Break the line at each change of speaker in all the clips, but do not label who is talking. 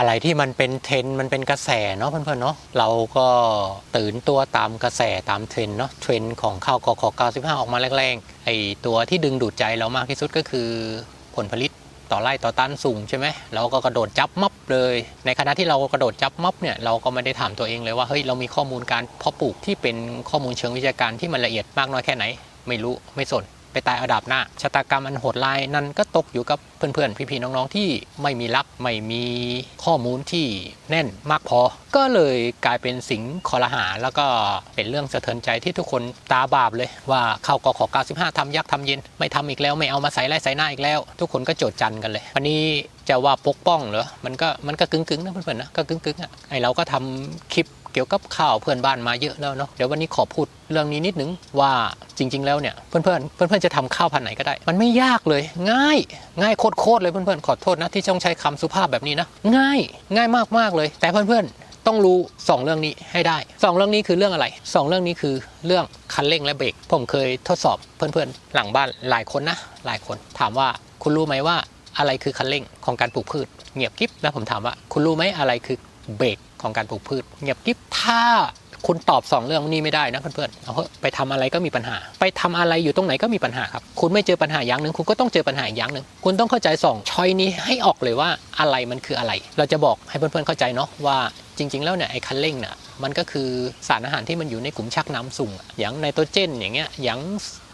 อะไรที่มันเป็นเทรนมันเป็นกระแสเนาะเพื่อนๆเนาะเราก็ตื่นตัวตามกระแสตามเทรนเนาะเทรนของข้าวกข95 ออกมาแรงๆไอตัวที่ดึงดูดใจเรามากที่สุดก็คือผลผลิตต่อไร่ต่อตันสูงใช่ไหมเราก็กระโดดจับมับเลย ในขณะที่เรากระโดดจับมับเนี่ยเราก็ไม่ได้ถามตัวเองเลยว่าเฮ้ยเรามีข้อมูลการเพาะปลูกที่เป็นข้อมูลเชิงวิชาการที่มันละเอียดมากน้อยแค่ไหน ไม่รู้ไม่สน ไปตายอาดาบหน้าชะตากรรมอันโหดร้ายนั้นก็ตกอยู่กับเพื่อนๆ พี่ๆ น้องๆ ที่ไม่มีรักไม่มีข้อมูลที่แน่นมากพอ ก็เลยกลายเป็นสิงคอรหา แล้วก็เป็นเรื่องสะเทือนใจที่ทุกคนตาบาปเลยว่าเข้ากอขอ95ทำยักษ์ทำเย็น ไม่ทำอีกแล้วไม่เอามาใส่ไร่ใส่หน้าอีกแล้ว ทุกคนก็โจดจันกันเลยวันนี้จะว่าปกป้องเหรอมันก็มันก็กึ่งๆนะเพื่อนๆนะก็กึ่งๆอะไอเราก็ทำคลิป เกี่ยวกับข่าวเพื่อนบ้านมาเยอะแล้วเนาะเดี๋ยววันนี้ขอพูดเรื่องนี้นิดนึงว่าจริง ๆ แล้วเนี่ยเพื่อนๆเพื่อนๆจะทำข้าวพันไหนก็ได้ มันไม่ยากเลย ง่าย ง่ายโคตรๆเลยเพื่อนๆขอโทษนะที่ต้องใช้คำสุภาพแบบนี้นะง่ายง่ายมากๆเลย แต่เพื่อนๆต้องรู้สองเรื่องนี้ให้ได้สองเรื่องนี้คือเรื่องอะไรสองเรื่องนี้คือเรื่องคันเร่งและเบรกผมเคยทดสอบเพื่อนๆ หลังบ้านหลายคนนะ หลายคนถามว่าคุณรู้ไหมว่าอะไรคือคันเร่งของการปลูกพืช เงียบกิ๊บแล้วผมถามว่า คุณรู้ไหมอะไรคือเบรก ของการปลูกพืช เงียบกิ๊บถ้าคุณตอบสองเรื่องนี้ไม่ได้นะเพื่อนๆเอาเอไปทำอะไรก็มีปัญหา ไปทำอะไรอยู่ตรงไหนก็มีปัญหาครับ คุณไม่เจอปัญหาอย่างหนึ่งคุณก็ต้องเจอปัญหาอย่างหนึ่งคุณต้องเข้าใจสองช้อยนี้ให้ออกเลยว่าอะไรมันคืออะไร เราจะบอกให้เพื่อนๆเข้าใจเนาะว่า จริง ๆ แล้วเนี่ยไอ้คันเร่งเนี่ยมันก็คือสารอาหารที่มันอยู่ในกลุ่มชักน้ำสูงอย่างไนโตรเจนอย่างเงี้ยอย่าง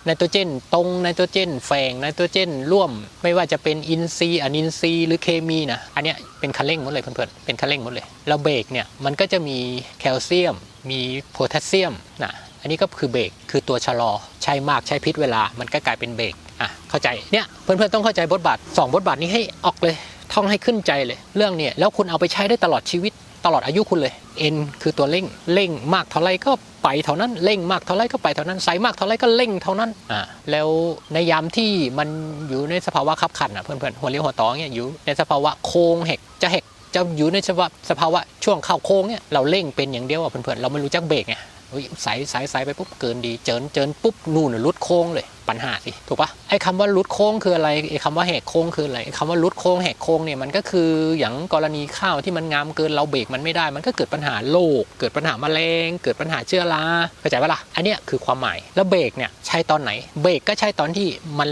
ไนโตรเจนตรงไนโตรเจนแฝงไนโตรเจนร่วม ไม่ว่าจะเป็นอินทรีย์อนินทรีย์หรือเคมีนะอันเนี้ยเป็นคันเร่งหมดเลยเพื่อนๆเป็นคันเร่งหมดเลยแล้วเบรกเนี่ยมันก็จะมีแคลเซียม มีโพแทสเซียมนะอันนี้ก็คือเบรกคือตัวชะลอใช้มากใช้พิษเวลามันก็กลายเป็นเบรกอะเข้าใจเนี่ยเพื่อนๆต้องเข้าใจบทบาทสองบทบาทนี้ให้ออกเลยท่องให้ขึ้นใจเลยเรื่องเนี่ยแล้วคุณเอาไปใช้ได้ตลอดชีวิต ตลอดอายุคุณเลย N คือตัวเร่งเร่งมากเท่าไรก็ไปเท่านั้นเร่งมากเท่าไรก็ไปเท่านั้นใส่มากเท่าไรก็เร่งเท่านั้นอ่าแล้วในยามที่มันอยู่ในสภาวะขับขันอะเพื่อนๆหัวเรียวหัวต่อเนี่ยอยู่ในสภาวะโค้งเหกจะเหกจะอยู่ในสภาวะสภาวะช่วงเข้าโค้งเนี่ยเราเร่งเป็นอย่างเดียวอะเพื่อนๆเราไม่รู้จักเบรกไง อุ๊ยใสใสใสไปปุ๊บเกินดีเจินเจินปุ๊บนู่นลุดโค้งเลยปัญหาสิถูกปะไอ้คำว่าลุดโค้งคืออะไรไอ้คำว่าแหกโค้งคืออะไรไอ้คำว่าลุดโค้งแหกโค้งเนี่ยมันก็คืออย่างกรณีข้าวที่มันงามเกินเราเบรกมันไม่ได้ มันก็เกิดปัญหาโรคเกิดปัญหาแมลงเกิดปัญหาเชื้อราเข้าใจปะล่ะอันเนี้ยคือความหมายแล้วเบรกเนี่ยใช้ตอนไหน เบรกก็ใช้ตอนที่มัน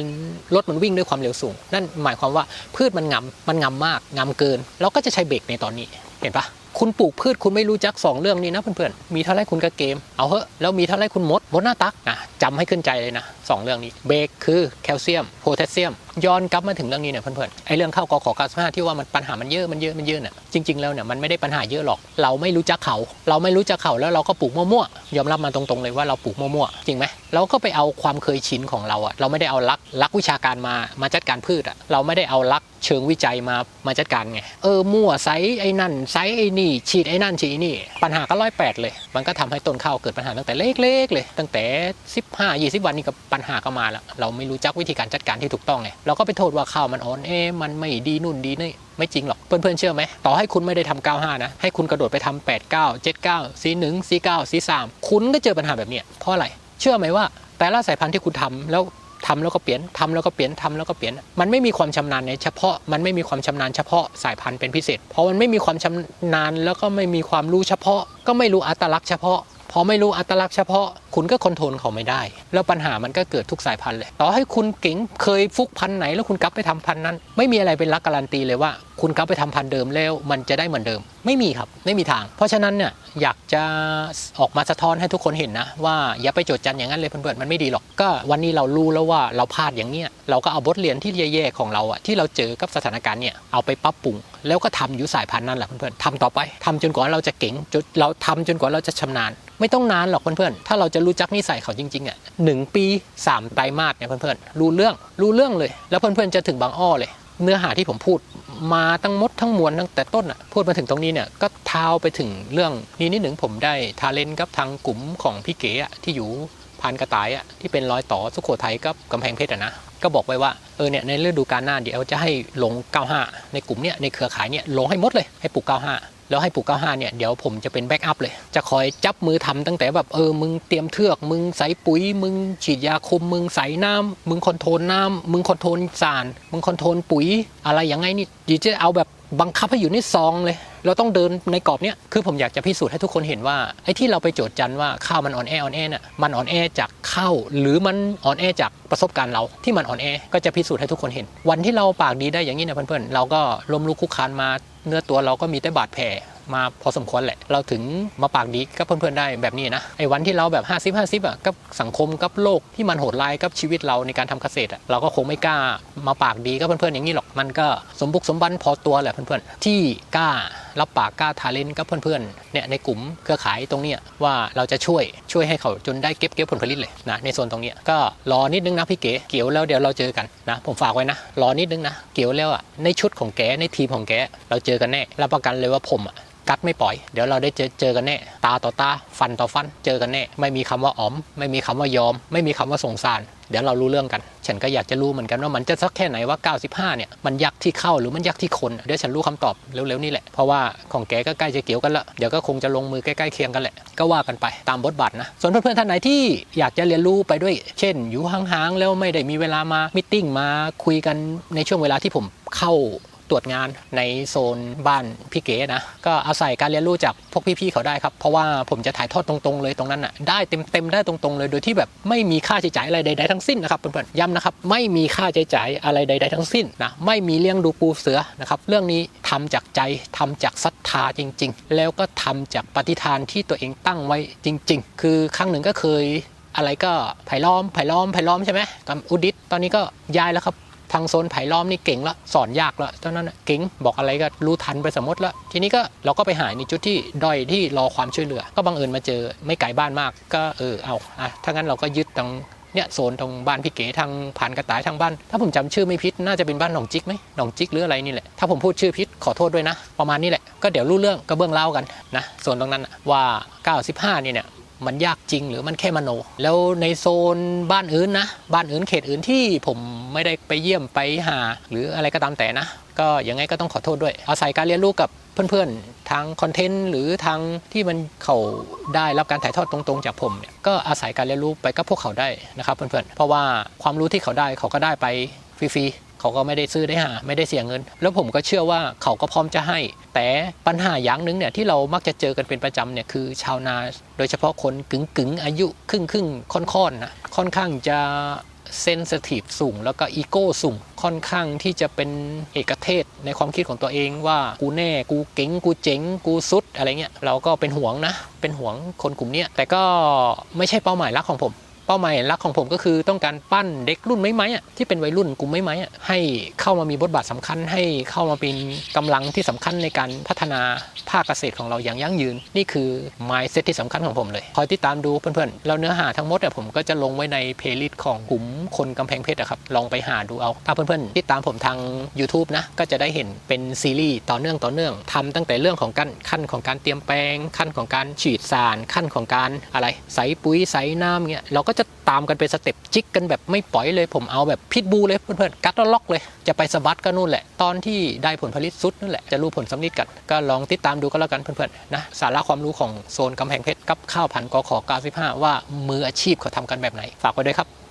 รถมันวิ่งด้วยความเร็วสูง นั่นหมายความว่าพืชมันงามมันงามมากงามเกิน เราก็จะใช้เบรกในตอนนี้เห็นปะ คุณปลูกพืชคุณไม่รู้จักสองเรื่องนี้นะเพื่อนๆ มีเท่าไรคุณก็เกม เอาเหอะ แล้วมีเท่าไรคุณมด มดหน้าตักอะจำให้ขึ้นใจเลยนะสองเรื่องนี้ เบรกคือแคลเซียม โพแทสเซียม ย้อนกลับมาถึงเรื่องนี้เนี่ยเพื่อนๆไอ้เรื่องข้าวกอขอ95ที่ว่ามันปัญหามันเยอะมันเยอะมันเยอะเนี่ยจริง ๆแล้วเนี่ยมันไม่ได้ปัญหาเยอะหรอก เราไม่รู้จักเขา เราไม่รู้จักเขาแล้วเราก็ปลูกมั่วๆยอมรับมาตรงๆเลยว่าเราปลูกมั่วๆจริงไหมเราก็ไปเอาความเคยชินของเราอะเราไม่ได้เอาลักลักวิชาการมามาจัดการพืชอะเราไม่ได้เอาลักเชิงวิจัยมามาจัดการไงเออมั่วไซส์ไอ้นั่นไซส์ไอ้นี่ ฉีดไอ้นั่นฉีดไอ้นี่ ปัญหาก็ร้อยแปดเลย มันก็ทำให้ต้นข้าวเกิดปัญหาตั้งแต่เล็กๆเลย ตั้งแต่ 15 20 วันนี้ก็ปัญหาก็มาแล้วเราไม่รู้จักวิธีการจัดการที่ถูกต้องไงเราก็ไปโทษว่าข้าวมันอ่อนเอ๊มันไม่ดีนู่นดีนี่ไม่จริงหรอกเพื่อนๆเชื่อไหมต่อให้คุณไม่ได้ทำ95 นะ ให้คุณกระโดดไปทำ89 79 41 49 43 คุณก็เจอปัญหาแบบเนี้ยเพราะอะไร เชื่อไหมว่า แต่ละสายพันธุ์ที่คุณทำแล้วทำแล้วก็เปลี่ยนทำแล้วก็เปลี่ยนทำแล้วก็เปลี่ยน มันไม่มีความชำนาญในเฉพาะ มันไม่มีความชำนาญเฉพาะสายพันธุ์เป็นพิเศษ เพราะมันไม่มีความชำนาญแล้วก็ไม่มีความรู้เฉพาะ ก็ไม่รู้อัตลักษณ์เฉพาะ พอไม่รู้อัตลักษณ์เฉพาะคุณก็คอนโทรลเขาไม่ได้ แล้วปัญหามันก็เกิดทุกสายพันธุ์เลย ต่อให้คุณเก่งเคยฟุกพันธุ์ไหน แล้วคุณกลับไปทำพันธุ์นั้น ไม่มีอะไรเป็นรักการันตีเลยว่า คุณกลับไปทำพันธุ์เดิมแล้ว มันจะได้เหมือนเดิม ไม่มีครับไม่มีทาง เพราะฉะนั้นเนี่ยอยากจะออกมาสะท้อนให้ทุกคนเห็นนะว่าอย่าไปโจดจันอย่างนั้นเลยเพื่อนๆมันไม่ดีหรอกก็วันนี้เรารู้แล้วว่าเราพลาดอย่างเนี้ยเราก็เอาบทเรียนที่แย่ๆของเราอะที่เราเจอกับสถานการณ์เนี่ยเอาไปปรับปรุงแล้วก็ทำอยู่สายพันธุ์นั่นแหละเพื่อนๆทำต่อไปทำจนกว่าเราจะเก่งจนเราทำจนกว่าเราจะชำนาญ ไม่ต้องนานหรอกเพื่อนๆ ถ้าเราจะรู้จักนิสัยเขาจริงๆอะหนึ่งปีสามไตรมาสเนี่ยเพื่อนๆ รู้เรื่องรู้เรื่องเลย แล้วเพื่อนๆจะถึงบางอ้อเลย เนื้อหาที่ผมพูดมาทั้งมดทั้งมวลตั้งแต่ต้นอะพูดมาถึงตรงนี้เนี่ยก็เท้าไปถึงเรื่องนี้นิดหนึ่งผมได้ทาเลนกับทางกลุ่มของพี่เก๋อะที่อยู่พานกระต่ายอะที่เป็นรอยต่อสุโขทัยกับกำแพงเพชรอะนะก็บอกไว้ว่าเออเนี่ยในฤดูกาลหน้าเดี๋ยวจะให้ลง 95 ในกลุ่มเนี่ยในเครือข่ายเนี่ยลงให้หมดเลยให้ปลูก 95 แล้วให้ปลูก95เนี่ยเดี๋ยวผมจะเป็นแบ็กอัพเลย จะคอยจับมือทำตั้งแต่แบบเออมึงเตรียมเทือก มึงใส่ปุ๋ย มึงฉีดยาคุม มึงใส่น้ำมึงคอนโทรลน้ำมึงคอนโทรลสาร มึงคอนโทรลปุ๋ยอะไรอย่างไงนี่ดีจะเอาแบบ บังคับให้อยู่ในซองเลย เราต้องเดินในกรอบเนี้ยคือผมอยากจะพิสูจน์ให้ทุกคนเห็นว่าไอ้ที่เราไปโจทย์จันว่าข้าวมันอ่อนแออ่อนแอน่ะมันอ่อนแอจากข้าวหรือมันอ่อนแอจากประสบการณ์เราที่มันอ่อนแอก็จะพิสูจน์ให้ทุกคนเห็น วันที่เราปากดีได้อย่างนี้นะเพื่อนๆเราก็ล้มลุกคุกคานมา เนื้อตัวเราก็มีแต่บาดแผล มาพอสมควรแหละ เราถึงมาปากดีกับเพื่อนๆได้แบบนี้นะไอ้วันที่เราแบบ 50 50อะกับสังคมกับโลกที่มันโหดร้ายกับชีวิตเราในการทำเกษตรอะเราก็คงไม่กล้ามาปากดีกับเพื่อนๆอย่างนี้หรอกมันก็สมบุกสมบันพอตัวแหละเพื่อนๆ ที่กล้ารับปากกล้าทาเลนกับเพื่อนๆเนี่ยในกลุ่มเครือข่ายตรงเนี้ยว่าเราจะช่วยช่วยให้เขาจนได้เก็บเกี่ยวผลผลิตเลยนะในโซนตรงเนี้ยก็รอนิดนึงนะพี่เก๋เกี่ยวแล้วเดี๋ยวเราเจอกันนะผมฝากไว้นะรอนิดนึงนะเกี่ยวแล้วอะในชุดของแกในทีมของแกเราเจอกันแน่รับประกันเลยว่าผมอะ กัดไม่ปล่อย เดี๋ยวเราได้เจอเจอกันแน่ ตาต่อตา ฟันต่อฟัน เจอกันแน่ ไม่มีคำว่าอ๋อม ไม่มีคำว่ายอม ไม่มีคำว่าสงสาร เดี๋ยวเรารู้เรื่องกัน ฉันก็อยากจะรู้เหมือนกันว่ามันจะสักแค่ไหนว่า 95 เนี่ย มันยักที่เข้าหรือมันยักที่คน เดี๋ยวฉันรู้คำตอบเร็วๆนี่แหละ เพราะว่าของแกก็ใกล้จะเกี่ยวกันละ เดี๋ยวก็คงจะลงมือใกล้ๆเคียงกันแหละ ก็ว่ากันไปตามบทบาทนะ ส่วนเพื่อนๆท่านไหนที่อยากจะเรียนรู้ไปด้วย เช่น อยู่ห่างๆแล้วไม่ได้มีเวลามามิทติ้งมาคุยกันในช่วงเวลาที่ผมเข้า ตรวจงานในโซนบ้านพี่เก๋นะ ก็อาศัยการเรียนรู้จากพวกพี่ๆเขาได้ครับ เพราะว่าผมจะถ่ายทอดตรงๆเลยตรงนั้นน่ะได้เต็มๆได้ตรงๆเลยโดยที่แบบไม่มีค่าใช้จ่ายอะไรใดๆทั้งสิ้นนะครับเพื่อนๆย้ำนะครับไม่มีค่าใช้จ่ายอะไรใดๆทั้งสิ้นนะไม่มีเลี้ยงดูปูเสือนะครับเรื่องนี้ทำจากใจทำจากศรัทธาจริง ๆ แล้วก็ทำจากปฏิฐานที่ตัวเองตั้งไว้จริง ๆ คือครั้งหนึ่งก็เคยอะไรก็ไผ่ล้อมไผ่ล้อมไผ่ล้อมใช่ไหมตอนอุดิตตอนนี้ก็ย้ายแล้วครับ ทางโซนไผ่ล้อมนี่เก่งละสอนยากละตอนนั้นเก่งบอกอะไรก็รู้ทันไปสมมติละทีนี้ก็เราก็ไปหายในจุดที่ดอยที่รอความช่วยเหลือ ก็บังเอิญมาเจอไม่ไกลบ้านมาก ก็เออเอาอะถ้างั้นเราก็ยึดตรงเนี่ยโซนตรงบ้านพี่เก๋ทางผ่านกระต่ายทางบ้าน ถ้าผมจำชื่อไม่ผิดน่าจะเป็นบ้านหนองจิกไหมหนองจิกหรืออะไรนี่แหละถ้าผมพูดชื่อผิดขอโทษด้วยนะ ประมาณนี้แหละก็เดี๋ยวรู้เรื่องก็เบื้องเล่ากันนะส่วนตรงนั้นน่ะว่า 95นี่เนี่ย มันยากจริงหรือมันแค่มโน แล้วในโซนบ้านอื่นนะ บ้านอื่นเขตอื่นที่ผมไม่ได้ไปเยี่ยมไปหา หรืออะไรก็ตามแต่นะ ก็ยังไงก็ต้องขอโทษด้วย อาศัยการเรียนรู้กับเพื่อนๆ ทางคอนเทนต์หรือทางที่มันเขาได้รับการถ่ายทอดตรงๆ จากผมเนี่ยก็อาศัยการเรียนรู้ไปกับพวกเขาได้นะครับเพื่อนๆ เพราะว่าความรู้ที่เขาได้เขาก็ได้ไปฟรีๆ เขาก็ไม่ได้ซื้อได้หา ไม่ได้เสียเงิน แล้วผมก็เชื่อว่าเขาก็พร้อมจะให้ แต่ปัญหาอย่างหนึ่งเนี่ยที่เรามักจะเจอกันเป็นประจำเนี่ยคือชาวนา โดยเฉพาะคนกึ่งกึ่งอายุครึ่งครึ่งค่อนๆนะค่อนข้างจะเซนสทีฟสูง แล้วก็อีโก้สูงค่อนข้างที่จะเป็นเอกเทศในความคิดของตัวเองว่ากูแน่กูเก๋งกูเจ๋งกูสุดอะไรเงี้ยเราก็เป็นห่วงนะ เป็นห่วงคนกลุ่มนี้แต่ก็ไม่ใช่เป้าหมายหลักของผม เป้าหมายลักของผมก็คือต้องการปั้นเด็กรุ่นไม่ไมอะที่เป็นวัยรุ่นกลุ่มไม่ไมอะให้เข้ามามีบทบาทสำคัญ ให้เข้ามาเป็นกำลังที่สำคัญในการพัฒนาภาคเกษตรของเราอย่างยั่งยืน นี่คือ mindset ที่สำคัญของผมเลย คอยติดตามดูเพื่อนๆแล้วเนื้อหาทั้งหมดอะผมก็จะลงไว้ในเพลย์ลิสต์ของกลุ่มคนกำแพงเพชรอะครับลองไปหาดูเอาถ้าเพื่อนๆติดตามผมทาง YouTube นะก็จะได้เห็นเป็นซีรีส์ต่อเนื่องต่อเนื่องทำตั้งแต่เรื่องของการขั้นของการเตรียมแปลงขั้นของการฉีดสารขั้นของการอะไรใส่ปุ๋ยใส่น้ำเงี้ยเราก็จะตามกันเป็นสเต็ปจิกกันแบบไม่ปล่อยเลยผมเอาแบบพิทบูเลยเพื่อนๆกัดแล้วล็อกเลยจะไปสวัสดก็นู่นแหละ ตอนที่ได้ผลผลิตสุดนั่นแหละจะรู้ผลสำลิดกันก็ลองติดตามดูก็แล้วกันเพื่อนๆนะสาระความรู้ของโซนกำแพงเพชรกับข้าวพันกอขอ95 ว่ามืออาชีพเขาทำกันแบบไหน ฝากไว้ด้วยครับ